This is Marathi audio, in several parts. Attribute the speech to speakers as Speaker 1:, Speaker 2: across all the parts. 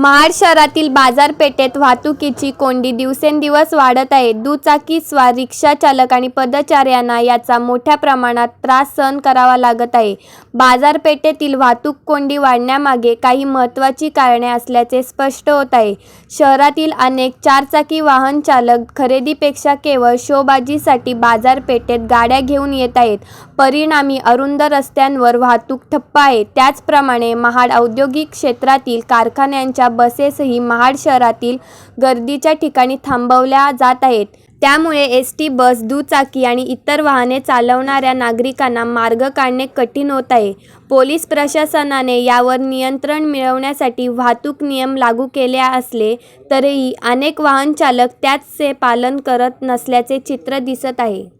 Speaker 1: महाड शहरातील बाजारपेठेत वाहतुकीची कोंडी दिवसेंदिवस वाढत आहे. दुचाकी स्वार रिक्षा चालक आणि पदचाऱ्यांना याचा मोठ्या प्रमाणात त्रास सहन करावा लागत आहे. बाजारपेठेतील वाहतूक कोंडी वाढण्यामागे काही महत्त्वाची कारणे असल्याचे स्पष्ट होत आहे. शहरातील अनेक चारचाकी वाहन चालक खरेदीपेक्षा केवळ शोबाजीसाठी बाजारपेठेत गाड्या घेऊन येत आहेत. परिणामी अरुंद रस्त्यांवर वाहतूक ठप्प आहे. त्याचप्रमाणे महाड औद्योगिक क्षेत्रातील कारखान्यांच्या बसेसही महाड शहरातील गर्दीच्या ठिकाणी थांबवल्या जात आहेत. त्यामुळे एस टी बस दुचाकी आणि इतर वाहने चालवणाऱ्या नागरिकांना मार्ग काढणे कठीण होत आहे. पोलीस प्रशासनाने यावर नियंत्रण मिळवण्यासाठी वाहतूक नियम लागू केले असले तरीही अनेक वाहन चालक त्याचे पालन करत नसल्याचे चित्र दिसत आहे.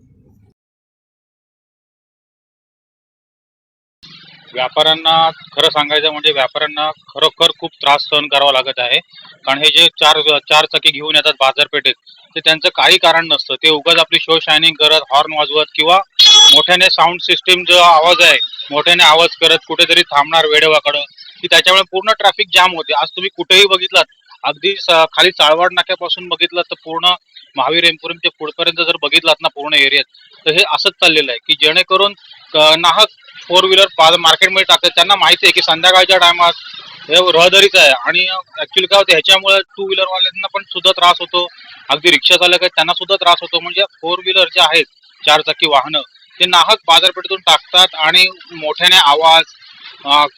Speaker 2: व्यापाऱ्यांना खरं सांगायचं म्हणजे व्यापाऱ्यांना खरोखर खूप त्रास सहन करावा लागत आहे. कारण हे जे चार चार चाकी घेऊन येतात बाजारपेठेत ते त्यांचं काही कारण नसतं. ते उगाच आपली शो शायनिंग करत हॉर्न वाजवत किंवा मोठ्याने साऊंड सिस्टीम जो आवाज आहे मोठ्याने आवाज करत कुठेतरी थांबणार वेडेवाकडं की त्याच्यामुळे पूर्ण ट्रॅफिक जाम होते. आज तुम्ही कुठेही बघितलात अगदी खाली चाळवाड नाक्यापासून बघितलं तर पूर्ण महावीर एमपुरम ते पुढपर्यंत जर बघितलात ना पूर्ण एरियात तर हे असंच चाललेलं आहे की जेणेकरून नाहक फोर व्हीलर मार्केटमध्ये टाकतात. त्यांना माहिती आहे की संध्याकाळच्या टायमात हे रहदारीच आहे. आणि ऍक्च्युली काय होतं ह्याच्यामुळे टू व्हीलर वाल्यांना पण सुद्धा त्रास होतो. अगदी रिक्षा चालक आहेत त्यांना सुद्धा त्रास होतो. म्हणजे फोर व्हीलर जे आहेत चार चाकी वाहनं ते नाहक बाजारपेठेतून टाकतात आणि मोठ्याने आवाज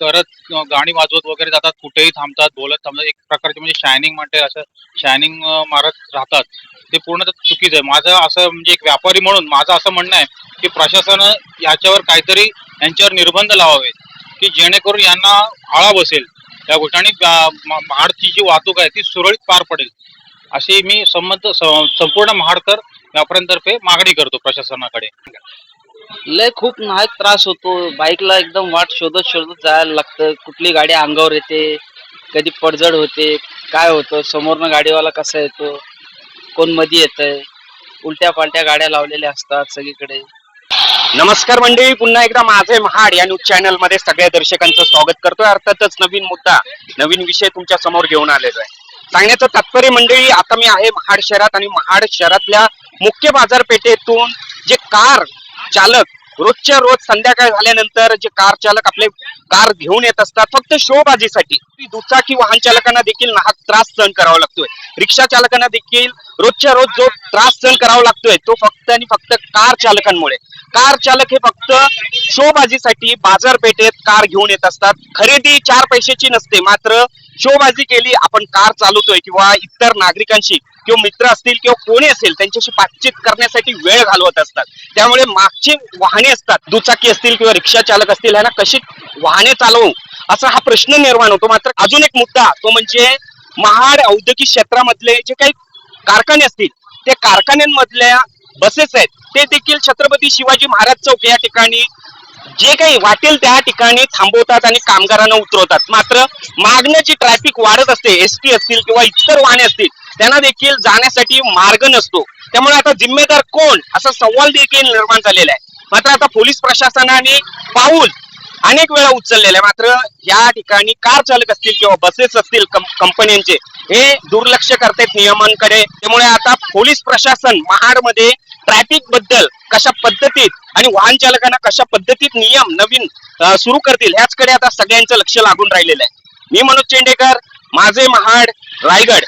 Speaker 2: करत गाणी वाजवत वगैरे जातात. कुठेही थांबतात बोलत थांबतात. एक प्रकारचे म्हणजे शायनिंग म्हणते असं. शायनिंग मारत राहतात. ते पूर्ण चुकीचं आहे. माझं असं म्हणजे एक व्यापारी म्हणून माझं असं म्हणणं आहे की प्रशासन याच्यावर काहीतरी यांच्यावर निर्बंध लावावे की जेणेकरून यांना आळा बसेल. त्या गोष्टी आणि महाडची जी वाहतूक आहे ती सुरळीत पार पडेल. अशी मी संबंध संपूर्ण महाडकर व्यापाऱ्यांतर्फे मागणी करतो प्रशासनाकडे.
Speaker 3: लय खूप नाहक त्रास होतो. बाईकला एकदम वाट शोधत शोधत जायला लागतं. कुठली गाडी अंगावर येते कधी पडझड होते काय होतं समोरनं गाडीवाला कसा येतो कोणमध्ये येतंय उलट्या पालट्या गाड्या लावलेल्या असतात सगळीकडे.
Speaker 4: नमस्कार मंडळी पुन्हा एकदा माझे महाड या न्यूज चॅनलमध्ये सगळ्या दर्शकांचं स्वागत करतोय. अर्थातच नवीन मुद्दा नवीन विषय तुमच्यासमोर घेऊन आलेलो आहे. सांगण्याचं तात्पर्य मंडळी आता मी आहे महाड शहरात आणि महाड शहरातल्या मुख्य बाजारपेठेतून जे कार चालक रोजच्या रोज संध्याकाळ झाल्यानंतर जे कार चालक आपले कार घेऊन येत असतात फक्त शोबाजीसाठी दुचाकी वाहन चालकांना देखील नाहक त्रास सहन करावा लागतोय. रिक्षा चालकांना देखील रोजच्या रोज जो त्रास सहन करावा लागतोय तो फक्त आणि फक्त कार चालकांमुळे. कार चालक हे फक्त शोबाजीसाठी बाजारपेठेत कार घेऊन येत असतात. खरेदी चार पैशाची नसते मात्र शोबाजी केली आपण कार चालवतोय किंवा इतर नागरिकांशी किंवा मित्र असतील किंवा कोणी असेल त्यांच्याशी बातचीत करण्यासाठी वेळ घालवत असतात. त्यामुळे मागची वाहने असतात दुचाकी असतील किंवा रिक्षा चालक असतील ह्यांना कशी वाहने चालवू असा हा प्रश्न निर्माण होतो. मात्र अजून एक मुद्दा तो म्हणजे महाड औद्योगिक क्षेत्रामधले जे काही कारखाने असतील त्या कारखान्यांमधल्या बसेस आहेत ते देखील छत्रपती शिवाजी महाराज चौक या ठिकाणी जे काही वाटेल त्या ठिकाणी थांबवतात आणि कामगारांना उतरवतात. मात्र मागणं जी ट्रॅफिक वाढत असते एस टी असतील किंवा इतर वाहने असतील त्यांना देखील जाण्यासाठी मार्ग नसतो. त्यामुळे आता जिम्मेदार कोण? असा सवाल देखील निर्माण झालेला आहे. मात्र आता पोलीस प्रशासनाने पाऊल अनेक वेळा उचललेला आहे. मात्र या ठिकाणी कार चालक असतील किंवा बसेस असतील कंपन्यांचे हे दुर्लक्ष करतायत नियमांकडे. त्यामुळे आता पोलीस प्रशासन महाडमध्ये ट्रॅफिकबद्दल कशा पद्धतीत आणि वाहन चालकांना कशा पद्धतीत नियम नवीन सुरू करतील ह्याचकडे आता सगळ्यांचं लक्ष लागून राहिलेलं आहे. मी मनोज चेंडेकर माझे महाड रायगड.